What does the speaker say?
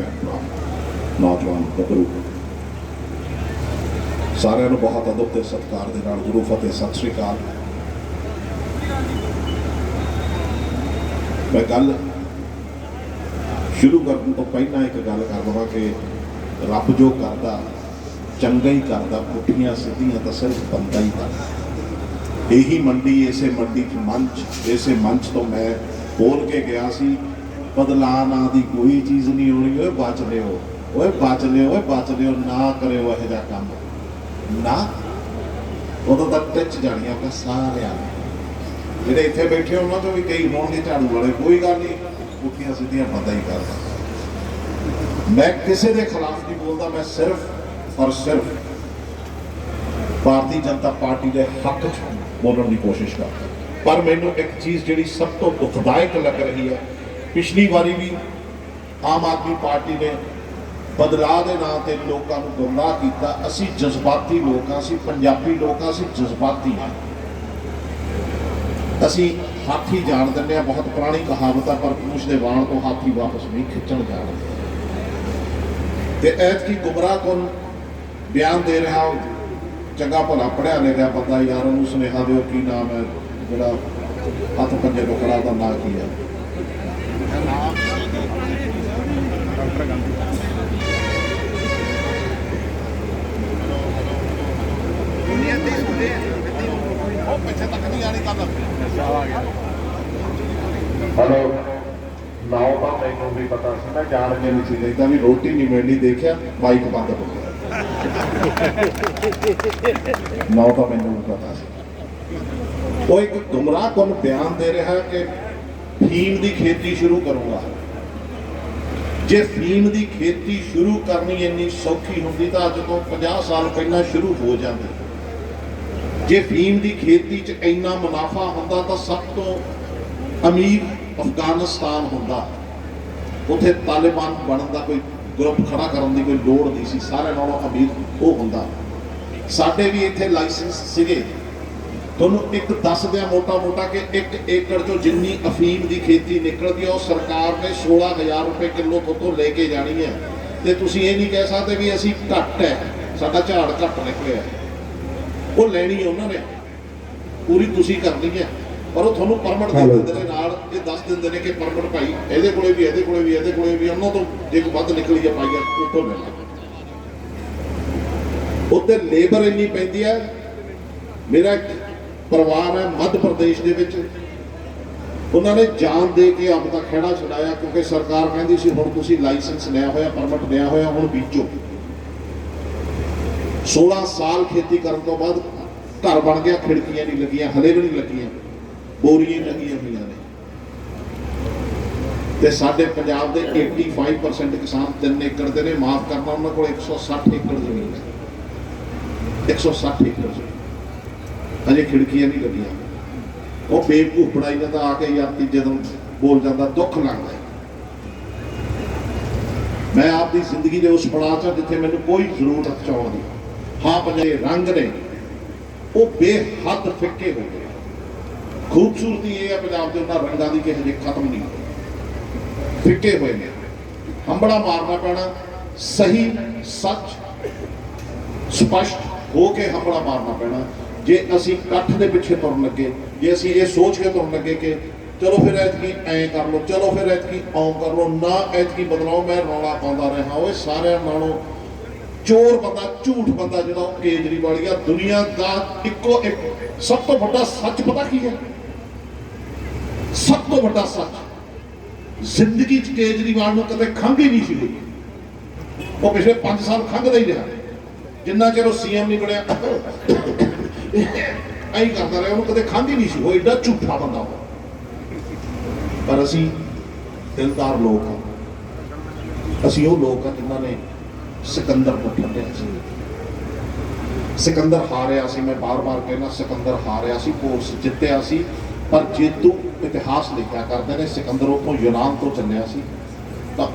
ਭੈਣ ਨੌਜਵਾਨ ਗੱਭਰੂ ਸਾਰਿਆਂ ਨੂੰ ਬਹੁਤ ਅਦਬ ਤੇ ਸਤਿਕਾਰ ਦੇ ਨਾਲ ਗੁਰੂ ਫਤਿਹ, ਸਤਿ ਸ੍ਰੀ ਅਕਾਲ। ਮੈਂ ਗੱਲ ਸ਼ੁਰੂ ਕਰਨ ਤੋਂ ਪਹਿਲਾਂ ਇੱਕ ਗੱਲ ਕਰ ਦਵਾਂ ਕਿ ਰੱਬ ਜੋ ਕਰਦਾ, ਚੰਗਾ ਹੀ ਕਰਦਾ, ਪੁੱਠੀਆਂ ਸਿੱਧੀਆਂ ਤਾਂ ਸਿਰਫ ਬੰਦਾ ਹੀ ਕਰਦਾ। ਇਹੀ ਮੰਡੀ, ਇਸੇ ਮੰਡੀ ਚ ਮੰਚ, ਇਸੇ ਮੰਚ ਤੋਂ ਮੈਂ ਬੋਲ ਕੇ ਗਿਆ ਸੀ ਬਦਲਾ ਨਾਂ ਦੀ ਕੋਈ ਚੀਜ਼ ਨਹੀਂ ਹੋਣੀ, ਓਏ ਬਚ ਲਿਓ। ਓਏ ਬਚ ਲਿਓ, ਓਏ ਬਚ ਲਿਓ, ਨਾ ਕਰਿਓ ਇਹੋ ਜਿਹਾ ਕੰਮ। ਨਾ। ਉਦੋਂ ਤੱਕ ਟਿੱਚ ਜਾਣੀਆਂ ਆਪਾਂ ਸਾਰਿਆਂ ਜਿਹੜੇ ਇੱਥੇ ਬੈਠੇ ਉਹਨਾਂ ਚੋਂ ਵੀ ਕਈ ਹੋਣਗੇ ਝਾੜੂ ਵਾਲੇ, ਕੋਈ ਗੱਲ ਨਹੀਂ। ਪੁੱਠੀਆਂ ਸਿੱਧੀਆਂ ਬੰਦਾ ਹੀ ਕਰਦਾ। ਮੈਂ ਕਿਸੇ ਦੇ ਖਿਲਾਫ ਨਹੀਂ ਬੋਲਦਾ, ਮੈਂ ਸਿਰਫ ਔਰ ਸਿਰਫ ਭਾਰਤੀ ਜਨਤਾ ਪਾਰਟੀ ਦੇ ਹੱਕ 'ਚ ਬੋਲਣ ਦੀ ਕੋਸ਼ਿਸ਼ ਕਰਦਾ। ਪਰ ਮੈਨੂੰ ਇੱਕ ਚੀਜ਼ ਜਿਹੜੀ ਸਭ ਤੋਂ ਦੁਖਦਾਇਕ ਲੱਗ ਰਹੀ ਹੈ ਪਿਛਲੀ ਵਾਰੀ ਵੀ ਆਮ ਆਦਮੀ ਪਾਰਟੀ ਨੇ ਬਦਲਾਅ ਦੇ ਨਾਂ ਤੇ ਲੋਕਾਂ ਨੂੰ ਗੁੰਮਰਾਹ ਕੀਤਾ। ਅਸੀਂ ਜਜ਼ਬਾਤੀ ਲੋਕਾਂ ਸੀ, ਪੰਜਾਬੀ ਲੋਕਾਂ ਸੀ, ਜਜ਼ਬਾਤੀ ਹਾਂ। ਅਸੀਂ ਹਾਥੀ ਜਾਣ ਦਿੰਦੇ ਆ ਬਹੁਤ ਪੁਰਾਣੀ ਕਹਾਵਤ ਆ, ਪਰ ਪੂਛ ਦੇ ਵਾਣ ਤੋਂ ਹਾਥੀ ਵਾਪਸ ਨਹੀਂ ਖਿੱਚਣ ਜਾਣਦੇ ਤੇ ਐਤ ਕੀ ਗੁੰਮਰਾਹ ਕੋਲ ਬਿਆਨ ਦੇ ਰਿਹਾ ਚੰਗਾ ਭਲਾ ਪੜਿਆ ਲਿਖਿਆ ਬੰਦਾ ਯਾਰ, ਉਹਨੂੰ ਸੁਨੇਹਾ ਦਿਓ ਕੀ ਨਾਮ ਹੈ, ਜਿਹੜਾ ਹੱਥ ਪੰਜੇ ਤੋਂ ਦਾ ਨਾਂ ਕੀ ਹੈ। ਉਹ ਪਿੱਛੇ ਤੱਕ ਨਹੀਂ ਆਣੀ ਗੱਲ ਹਲੋ। ਨਾਉ ਤਾਂ ਮੈਨੂੰ ਵੀ ਪਤਾ ਸੀ, ਮੈਂ ਜਾਣ ਕੇ ਨਹੀਂ ਸੀ ਲੈਂਦਾ ਵੀ ਰੋਟੀ ਨਹੀਂ ਮਿਲਣੀ, ਦੇਖਿਆ ਬਾਈਕ ਬੰਦ ਹੋ ਗਿਆ। ਨਾਉ ਤਾਂ ਮੈਨੂੰ ਪਤਾ ਸੀ। ਉਹ ਇੱਕ ਗੁੰਮਰਾਹ ਕੋਲ ਬਿਆਨ ਦੇ ਰਿਹਾ ਕਿ ਫੀਮ ਦੀ ਖੇਤੀ ਸ਼ੁਰੂ ਕਰੂੰਗਾ। ਜੇ ਫੀਮ ਦੀ ਖੇਤੀ ਸ਼ੁਰੂ ਕਰਨੀ ਇੰਨੀ ਸੌਖੀ ਹੁੰਦੀ ਤਾਂ ਅੱਜ ਤੋਂ 50 ਸਾਲ ਪਹਿਲਾਂ ਸ਼ੁਰੂ ਹੋ ਜਾਂਦੀ। ਜੇ ਫੀਮ ਦੀ ਖੇਤੀ 'ਚ ਇੰਨਾ ਮੁਨਾਫਾ ਹੁੰਦਾ ਤਾਂ ਸਭ ਤੋਂ ਅਮੀਰ ਅਫਗਾਨਿਸਤਾਨ ਹੁੰਦਾ। ਉੱਥੇ ਤਾਲਿਬਾਨ ਬਣਨ ਦਾ ਕੋਈ ਗਰੁੱਪ ਖੜਾ ਕਰਨ ਦੀ ਕੋਈ ਲੋੜ ਨਹੀਂ ਸੀ। ਸਾਰਿਆਂ ਨਾਲੋਂ ਅਮੀਰ ਉਹ ਹੁੰਦਾ। ਸਾਡੇ ਵੀ ਇੱਥੇ ਲਾਇਸੈਂਸ ਸੀਗੇ। ਤੁਹਾਨੂੰ ਇੱਕ ਦੱਸ ਦਿਆਂ ਮੋਟਾ ਮੋਟਾ ਕਿ ਇੱਕ ਏਕੜ ਚੋਂ ਜਿੰਨੀ ਅਫੀਮ ਦੀ ਖੇਤੀ ਨਿਕਲਦੀ ਹੈ ਉਹ ਸਰਕਾਰ ਨੇ 16000 ਰੁਪਏ ਕਿਲੋ ਤੋਂ ਲੈ ਕੇ ਜਾਣੀ ਹੈ। ਤੇ ਤੁਸੀਂ ਇਹ ਨਹੀਂ ਕਹਿ ਸਕਦੇ ਵੀ ਅਸੀਂ ਘੱਟ ਹੈ। ਸਾਡਾ ਝਾੜ ਘੱਟ ਨਿਕਲਿਆ ਉਹ ਲੈਣੀ ਹੈ ਉਹਨਾਂ ਨੇ। ਪੂਰੀ ਤੁਸੀਂ ਕਰਨੀ ਹੈ। ਪਰ ਉਹ ਤੁਹਾਨੂੰ ਪਰਮਿਟ ਦੇ ਦਿੰਦੇ ਨੇ ਨਾਲ। ਇਹ ਦੱਸ ਦਿੰਦੇ ਨੇ ਕਿ ਪਰਮਿਟ ਭਾਈ ਇਹਦੇ ਕੋਲੇ ਵੀ ਇਹਦੇ ਕੋਲੇ ਵੀ ਇਹਦੇ ਕੋਲੇ ਵੀ ਉਹਨਾਂ ਤੋਂ ਜੇ ਕੋਈ ਵੱਧ ਨਿਕਲੀ ਹੈ ਪਾਈਆ ਉਹ ਤੋਂ ਲੈ ਲਓ। ਉੱਤੇ ਲੇਬਰ ਇੰਨੀ ਪੈਂਦੀ ਹੈ। ਮੇਰਾ ਪਰਿਵਾਰ ਹੈ, ਮੱਧ ਪ੍ਰਦੇਸ਼ ਦੇ ਵਿੱਚ। ਉਹਨਾਂ ਨੇ ਜਾਨ ਦੇ ਕੇ ਆਪਦਾ ਖੇੜਾ ਛਡਾਇਆ ਕਿਉਂਕਿ ਸਰਕਾਰ ਕਹਿੰਦੀ ਸੀ, ਹੁਣ ਤੁਸੀਂ ਲਾਇਸੈਂਸ ਲਿਆ ਹੋਇਆ, ਪਰਮਿਟ ਲਿਆ ਹੋਇਆ, ਹੁਣ ਬੀਜੋ। 16 ਸਾਲ ਖੇਤੀ ਕਰਨ ਤੋਂ ਬਾਅਦ ਘਰ ਬਣ ਗਿਆ, ਖਿੜਕੀਆਂ ਨਹੀਂ ਲੱਗੀਆਂ ਹਲੇ ਵੀ ਨਹੀਂ ਲੱਗੀਆਂ, ਬੋਰੀਆਂ ਲੱਗੀਆਂ ਹੋਈਆਂ ਨੇ। ਤੇ ਸਾਡੇ ਪੰਜਾਬ ਦੇ 85% ਕਿਸਾਨ 3 ਏਕੜ ਦੇ ਨੇ, ਮਾਫ ਕਰਨਾ, ਉਹਨਾਂ ਕੋਲ 160 ਏਕੜ ਜ਼ਮੀਨ ਹੈ। 160 ਏਕੜ ਜ਼ਮੀਨ। ਅਜੇ ਖਿੜਕੀਆਂ ਨਹੀਂ ਲੱਗੀਆਂ। ਉਹ ਬੇਵਕੂਫ ਬਣਾਈ ਜਾਂਦਾ ਆ ਕੇ ਯਾਰ ਤੀਜੇ ਦਿਨ ਬੋਲ ਜਾਂਦਾ, ਦੁੱਖ ਲੱਗਦਾ ਹੈ। ਮੈਂ ਆਪਦੀ ਜ਼ਿੰਦਗੀ ਦੇ ਉਸ ਪੜਾਅ 'ਚ ਜਿੱਥੇ ਮੈਨੂੰ ਕੋਈ ਜ਼ਰੂਰਤ ਚਾਉਣ ਦੀ ਹਾਂ ਪੰਜੇ ਰੰਗ ਨੇ, ਉਹ ਬੇਹੱਦ ਫਿੱਕੇ ਹੋ ਗਏ। ਖੂਬਸੂਰਤੀ ਇਹ ਹੈ ਪੰਜਾਬ ਦੇ ਉਹਨਾਂ ਰੰਗਾਂ ਦੀ ਕਿ ਹਜੇ ਖਤਮ ਨਹੀਂ ਫਿੱਕੇ ਹੋਏ ਨੇ। ਹੰਬੜਾ ਮਾਰਨਾ ਪੈਣਾ, ਸਹੀ, ਸੱਚ, ਸਪਸ਼ਟ ਹੋ ਕੇ ਹੰਬੜਾ ਮਾਰਨਾ ਪੈਣਾ। ਜੇ ਅਸੀਂ ਇਕੱਠ ਦੇ ਪਿੱਛੇ ਤੁਰਨ ਲੱਗੇ, ਜੇ ਅਸੀਂ ਇਹ ਸੋਚ ਕੇ ਤੁਰਨ ਲੱਗੇ ਕਿ ਚਲੋ ਫਿਰ ਐਤਕੀ ਐਂ ਕਰ ਲਓ, ਚਲੋ ਫਿਰ ਐਤਕੀ ਔਂ ਕਰ ਲਓ, ਨਾ ਐਤਕੀ ਬਦਲਾਓ, ਮੈਂ ਰੌਲਾ ਪਾਉਂਦਾ ਰਿਹਾ ਓਏ ਸਾਰਿਆਂ ਨਾਲੋਂ ਚੋਰ ਬੰਦਾ, ਝੂਠ ਬੰਦਾ ਜਿਹੜਾ ਉਹ ਕੇਜਰੀਵਾਲ ਆ, ਦੁਨੀਆ ਦਾ ਇੱਕੋ ਇੱਕ ਸਭ ਤੋਂ ਵੱਡਾ ਸੱਚ ਪਤਾ ਕੀ ਹੈ? ਸਭ ਤੋਂ ਵੱਡਾ ਸੱਚ, ਜ਼ਿੰਦਗੀ 'ਚ ਕੇਜਰੀਵਾਲ ਨੂੰ ਕਦੇ ਖੰਘ ਹੀ ਨਹੀਂ ਸੀ ਹੋਈ। ਉਹ ਪਿਛਲੇ 5 ਸਾਲ ਖੰਘਦਾ ਹੀ ਰਿਹਾ। ਜਿੰਨਾ ਚਿਰ ਉਹ ਸੀਐਮ ਨਹੀਂ ਬਣਿਆ ਐਂ ਕਰਦਾ ਰਿਹਾ, ਉਹਨੂੰ ਕਦੇ ਖਾਂਦੀ ਨਹੀਂ ਸੀ, ਉਹ ਏਡਾ ਝੂਠਾ ਬੰਦਾ ਉਹ ਪਰ ਅਸੀਂ ਦਿਲਦਾਰ ਲੋਕ ਹਾਂ ਅਸੀਂ ਉਹ ਲੋਕ ਹਾਂ ਜਿਨ੍ਹਾਂ ਨੇ ਸਿਕੰਦਰ ਨੂੰ ਠੱਲਿਆ ਸੀ। ਸਿਕੰਦਰ ਹਾਰਿਆ ਸੀ, ਮੈਂ ਬਾਰ-ਬਾਰ ਕਹਿੰਦਾ ਸਿਕੰਦਰ ਹਾਰਿਆ ਸੀ ਕੋਰਸ ਜਿੱਤਿਆ ਸੀ, ਪਰ ਜੇਤੂ ਇਤਿਹਾਸ ਲਿਖਿਆ ਕਰਦੇ ਨੇ, ਸਿਕੰਦਰ ਉਤੋਂ ਯੂਨਾਨ ਤੋਂ ਚੱਲਿਆ ਸੀ। ਤਾਂ